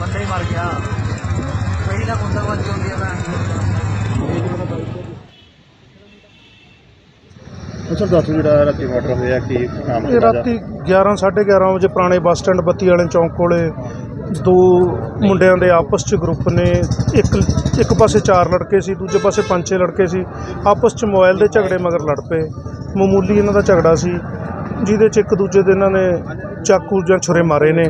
ਬੰਦਾ ਹੀ ਮਰ ਗਿਆ। ਕਈ ਨਾ ਗੁੰਡਾਗਰਦੀ ਹੁੰਦੀ ਆ ਮੈਂ ਅੱਛਾ ਦੱਸ ਜਿਹੜਾ ਰਾਤੀ ਮਰਡਰ ਹੋਇਆ ਕੀ ਨਾਮ ਇਹ ਰਾਤੀ 11 11:30 ਵਜੇ ਪੁਰਾਣੇ ਬੱਸ ਸਟੈਂਡ ਬੱਤੀ ਵਾਲੇ ਚੌਂਕ ਕੋਲੇ ਦੋ ਮੁੰਡਿਆਂ ਦੇ ਆਪਸ 'ਚ ਗਰੁੱਪ ਨੇ ਇੱਕ ਇੱਕ ਪਾਸੇ ਚਾਰ ਲੜਕੇ ਸੀ ਦੂਜੇ ਪਾਸੇ ਪੰਜ ਛੇ ਲੜਕੇ ਸੀ। ਆਪਸ 'ਚ ਮੋਬਾਈਲ ਦੇ ਝਗੜੇ ਮਗਰ ਲੜ ਪਏ। ਮਾਮੂਲੀ ਇਹਨਾਂ ਦਾ ਝਗੜਾ ਸੀ ਜਿਹਦੇ 'ਚ ਇੱਕ ਦੂਜੇ ਦੇ ਇਹਨਾਂ ਨੇ ਚਾਕੂ ਜਾਂ ਛੁਰੇ ਮਾਰੇ ਨੇ।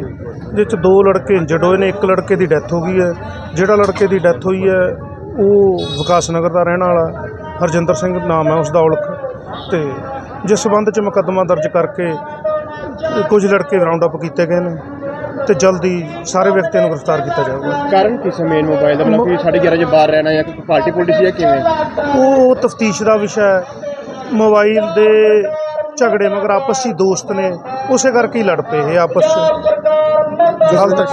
ਜਿਹਦੇ 'ਚ ਦੋ ਲੜਕੇ ਇੰਜਰਡ ਹੋਏ ਨੇ ਇੱਕ ਲੜਕੇ ਦੀ ਡੈਥ ਹੋ ਗਈ ਹੈ। ਜਿਹੜਾ ਲੜਕੇ ਦੀ ਡੈਥ ਹੋਈ ਹੈ ਉਹ ਵਿਕਾਸ ਨਗਰ ਦਾ ਰਹਿਣ ਵਾਲਾ ਹਰਜਿੰਦਰ ਸਿੰਘ ਨਾਮ ਹੈ ਉਸ ਦਾ ਔਲਖ। ਤੇ ਜਿਸ ਸਬੰਧ 'ਚ ਮੁਕੱਦਮਾ ਦਰਜ ਕਰਕੇ ਕੁਝ ਲੜਕੇ ਰਾਉਂਡ ਅਪ ਕੀਤੇ ਗਏ ਨੇ ਤੇ ਜਲਦੀ ਸਾਰੇ ਵਿਅਕਤੀਆਂ ਨੂੰ ਗ੍ਰਿਫਤਾਰ ਕੀਤਾ ਜਾਊਗਾ। ਕਾਰਨ ਕੀ ਮੇਨ ਮੋਬਾਈਲ ਦਾ? ਮਤਲਬ ਕਿ 11:30 ਵਜੇ ਬਾਹਰ ਰਹਿਣਾ ਜਾਂ ਕੋਈ ਪਾਰਟੀ ਪੁਲਟੀ ਸੀ ਜਾਂ ਕਿਵੇਂ? ਉਹ ਤਫਤੀਸ਼ ਦਾ ਵਿਸ਼ਾ ਹੈ। ਮੋਬਾਈਲ ਦੇ ਝਗੜੇ ਮਗਰ ਆਪਸ ਹੀ ਦੋਸਤ ਨੇ ਉਸੇ ਕਰਕੇ ਹੀ ਲੜ ਪਏ ਇਹ ਆਪਸ 'ਚ ਹਾਲ ਤੱਕ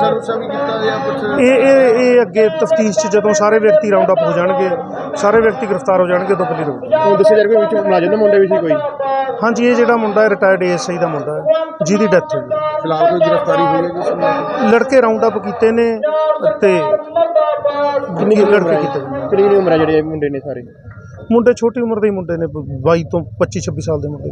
ਇਹ ਇਹ ਇਹ ਅੱਗੇ ਤਫਤੀਸ਼ 'ਚ ਜਦੋਂ ਸਾਰੇ ਵਿਅਕਤੀ ਰਾਉਂਡ ਅਪ ਹੋ ਜਾਣਗੇ ਸਾਰੇ ਵਿਅਕਤੀ ਗ੍ਰਿਫਤਾਰ ਹੋ ਜਾਣਗੇ ਤਾਂ ਕਲੀਅਰ ਹੋਊਗਾ ਹੁਣ ਦੱਸਿਆ ਜਾ ਕੋਈ ਵਿੱਚ ਮੁਲਾਜ਼ਮ ਦੇ ਮੁੰਡੇ ਵੀ ਸੀ ਕੋਈ? ਹਾਂਜੀ ਇਹ ਜਿਹੜਾ ਮੁੰਡਾ ਰਿਟਾਇਰਡ ਏਐਸਆਈ ਦਾ ਮੁੰਡਾ ਹੈ ਜਿਹਦੀ ਡੈਥ ਹੋਈ ਫਿਲਹਾਲ ਕੋਈ ਗ੍ਰਿਫਤਾਰੀ ਹੋਈ ਹੈ ਜਿਸ ਲੜਕੇ ਰਾਉਂਡ ਅਪ ਕੀਤੇ ਨੇ ਤੇ ਕਿੰਨੀ ਲੜਕੇ ਕੀਤੇ। ਕਿੰਨੀ ਉਮਰ ਹੈ ਜਿਹੜੇ ਮੁੰਡੇ ਨੇ ਸਾਰੇ? ਮੁੰਡੇ ਛੋਟੀ ਉਮਰ ਦੇ ਹੀ ਮੁੰਡੇ ਨੇ 22 ਤੋਂ 25 26 ਸਾਲ ਦੇ ਮੁੰਡੇ